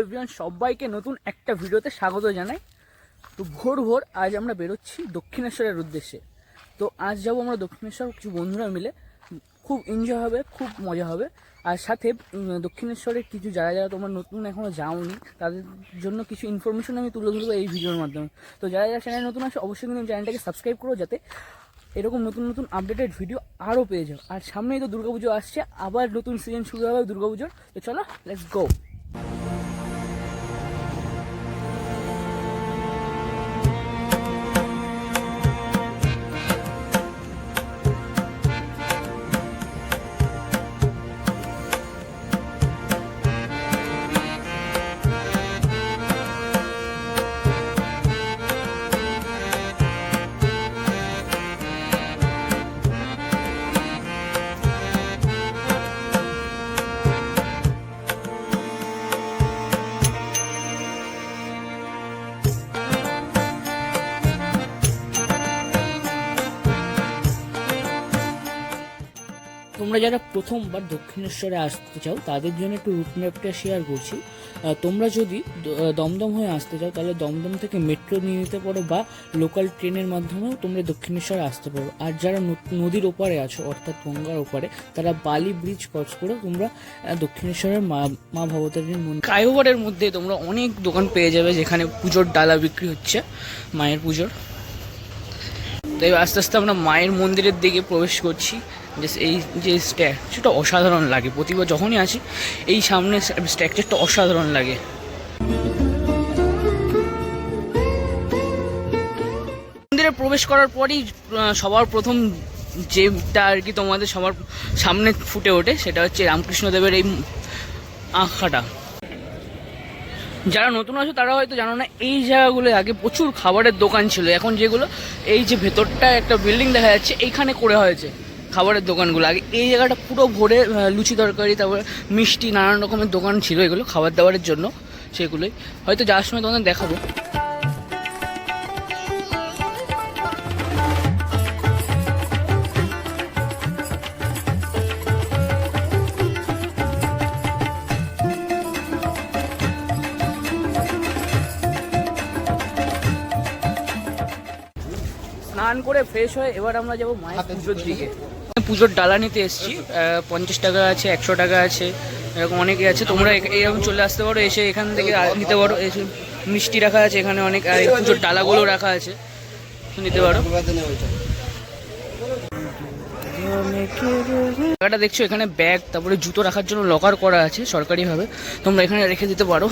Everyone সবাইকে নতুন একটা ভিডিওতে স্বাগত জানাই। তো ভোর ভোর আজ আমরা বেরোচ্ছি দক্ষিণেশ্বরের উদ্দেশ্যে। তো আজ যাব আমরা দক্ষিণেশ্বর, কিছু বন্ধুরা মিলে। খুব এনজয় হবে, খুব মজা হবে। আর সাথে দক্ষিণেশ্বরের কিছু যারা যারা তোমরা নতুন এখনও যাওনি, তাদের জন্য কিছু ইনফরমেশন আমি তুলে ধরবো এই ভিডিওর মাধ্যমে। তো যারা যারা চ্যানেল নতুন আসে অবশ্যই কিন্তু চ্যানেলটাকে সাবস্ক্রাইব করো যাতে এরকম নতুন নতুন আপডেটেড ভিডিও আরও পেয়ে যাও। আর সামনেই তো দুর্গাপুজো আসছে, আবার নতুন সিজন শুরু হবে দুর্গাপুজোর। তো চলো লেটস গো তোমরা যারা প্রথমবার দক্ষিণেশ্বরে আসতে চাও, তাদের জন্য একটু রুট ম্যাপটা শেয়ার করছি। তোমরা যদি দমদম হয়ে আসতে চাও, তাহলে দমদম থেকে মেট্রো নিয়ে নিতে পারো বা লোকাল ট্রেনের মাধ্যমেও তোমরা দক্ষিণেশ্বরে আসতে পারো। আর যারা নদীর ওপারে আছো, অর্থাৎ গঙ্গার ওপারে, তারা বালি ব্রিজ ক্রস করে তোমরা দক্ষিণেশ্বরের মা মা ভবতারিণীর মন্দির কায়োগড়ের মধ্যে তোমরা অনেক দোকান পেয়ে যাবে, যেখানে পুজোর ডালা বিক্রি হচ্ছে, মায়ের পুজোর। তাই আস্তে আস্তে আমরা মায়ের মন্দিরের দিকে প্রবেশ করছি। যে এই যে স্ট্যাচুটা অসাধারণ লাগে। প্রতিবার যখনই আসি, এই সামনে স্ট্রাকচারটা অসাধারণ লাগে। মন্দিরে প্রবেশ করার পরই সবার প্রথম যেটা আর কি তোমাদের সবার সামনে ফুটে ওঠে, সেটা হচ্ছে রামকৃষ্ণদেবের এই আঁখাটা। যারা নতুন আছো, তারা হয়তো জানো না, এই জায়গাগুলো আগে প্রচুর খাবারের দোকান ছিল। এখন যেগুলো, এই যে ভেতরটা একটা বিল্ডিং দেখা যাচ্ছে, এইখানে করে হয়েছে খাবারের দোকানগুলো। আগে এই জায়গাটা পুরো ভরে লুচি তরকারি, তারপরে মিষ্টি, নানান রকমের দোকান ছিল এগুলো খাবার দাবারের জন্য, সেগুলোই। হয়তো যাওয়ার সময় তোমাদের দেখাবো। স্নান করে ফ্রেশ হয়ে এবার আমরা যাব মায়ের পুজোর দিকে। পুজোর ডালা নিতে এসেছি পঞ্চাশ টাকা আছে একশো টাকা আছে এরকম অনেকে আছে তোমরা এরকম চলে আসতে পারো এসে এখান থেকে নিতে পারো এসে মিষ্টি রাখা আছে এখানে অনেক আর পুজোর ডালাগুলো রাখা আছে নিতে পারো। জায়গাটা দেখছ এখানে ব্যাগ তারপরে জুতো রাখার জন্য লকার করা আছে সরকারিভাবে তোমরা এখানে রেখে দিতে পারো।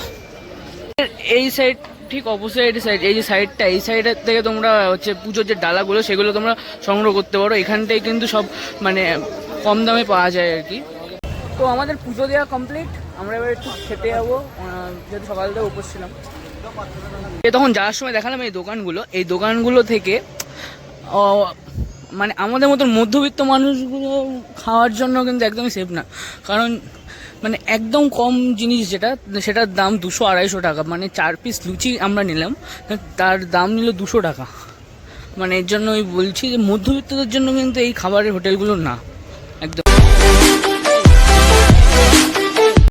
এই সাইড ঠিক অপোজিট সাইড এই যে সাইডটা এই সাইডের থেকে তোমরা হচ্ছে পুজোর যে ডালাগুলো সেগুলো তোমরা সংগ্রহ করতে পারো। এখানটাই কিন্তু সব মানে কম দামে পাওয়া যায় আর কি। তো আমাদের পুজো দেওয়া কমপ্লিট আমরা এবার একটু খেতে যাব। যেহেতু সকাল থেকে উপোস ছিলাম। তখন যাওয়ার সময় দেখালাম এই দোকানগুলো। এই দোকানগুলো থেকে মানে আমাদের মতন মধ্যবিত্ত মানুষগুলো খাওয়ার জন্য কিন্তু একদমই সেফ না। কারণ মানে একদম কম জিনিস যেটা, সেটার দাম দুশো আড়াইশো টাকা। মানে চার পিস লুচি আমরা নিলাম, তার দাম নিল দুশো টাকা। মানে এর জন্য আমি বলছি যে মধ্যবিত্তদের জন্য কিন্তু এই খাবারের হোটেলগুলো না।